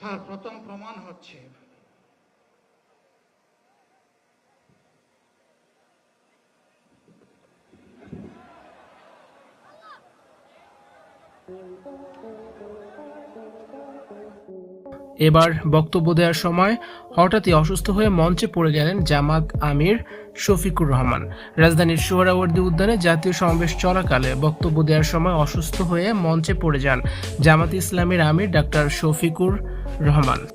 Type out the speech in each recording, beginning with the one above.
তার প্রথম প্রমাণ হচ্ছে এবার বক্তব্য দেওয়ার সময় হঠাৎই অসুস্থ হয়ে মঞ্চে পড়ে গেলেন জামাত আমির শফিকুর রহমান। রাজধানীর সোহরাওয়ার্দী উদ্যানে জাতীয় সমাবেশ চলাকালে বক্তব্য দেওয়ার সময় অসুস্থ হয়ে মঞ্চে পড়ে যান জামাত ইসলামের আমির ডাক্তার শফিকুর রহমান।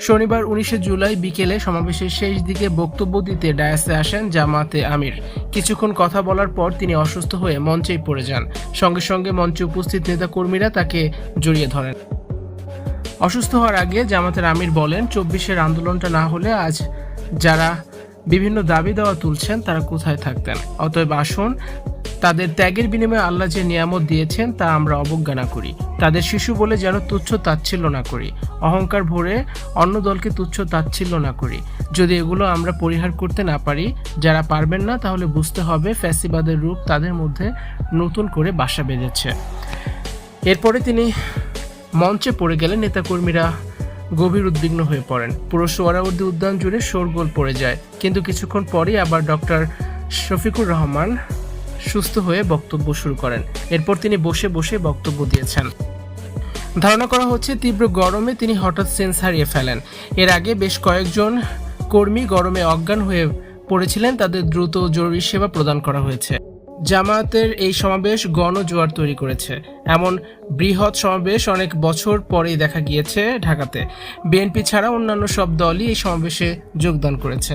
শনিবার উনিশে জুলাই বিকেলে সমাবেশের শেষ দিকে বক্তব্য দিতে ডায়াসে আসেন জামাতে আমির। কিছুক্ষণ কথা বলার পর তিনি অসুস্থ হয়ে মঞ্চেই পড়ে যান। সঙ্গে সঙ্গে মঞ্চে উপস্থিত নেতাকর্মীরা তাকে জড়িয়ে ধরেন। অসুস্থ হওয়ার আগে জামাতের আমির বলেন, চব্বিশের আন্দোলনটা না হলে আজ যারা বিভিন্ন দাবি দেওয়া তুলছেন তারা কোথায় থাকতেন? অতএব আসুন তাদের ত্যাগের বিনিময়ে আল্লাহ যে নিয়ামত দিয়েছেন তা আমরা অবজ্ঞা না করি। তাদের শিশু বলে যেন তুচ্ছ তাচ্ছিল্য না করি। অহংকার ভরে অন্য দলকে তুচ্ছ তাচ্ছিল্য না করি। যদি এগুলো আমরা পরিহার করতে না পারি, যারা পারবেন না, তাহলে বুঝতে হবে ফ্যাসিবাদের রূপ তাদের মধ্যে নতুন করে বাসা বেঁধেছে। এরপরে তিনি মঞ্চে পড়ে গেলে নেতাকর্মীরা গভীর উদ্বিগ্ন হয়ে পড়েন। পুরো সোয়ারাউদ্দি উদ্যান জুড়ে শোরগোল পড়ে যায়। কিন্তু কিছুক্ষণ পরেই আবার ডক্টর শফিকুর রহমান সুস্থ হয়ে বক্তব্য শুরু করেন। এরপর তিনি বসে বসে বক্তব্য দিয়েছেন। ধারণা করা হচ্ছে, তীব্র গরমে তিনি হঠাৎ সেন্স হারিয়ে ফেলেন। এর আগে বেশ কয়েকজন কর্মী গরমে অজ্ঞান হয়ে পড়েছিলেন, তাদের দ্রুত জরুরি সেবা প্রদান করা হয়েছে। জামায়াতের এই সমাবেশ গণজোয়ার তৈরি করেছে। এমন বৃহৎ সমাবেশ অনেক বছর পরেই দেখা গিয়েছে ঢাকাতে। বিএনপি ছাড়া অন্যান্য সব দলই এই সমাবেশে যোগদান করেছে।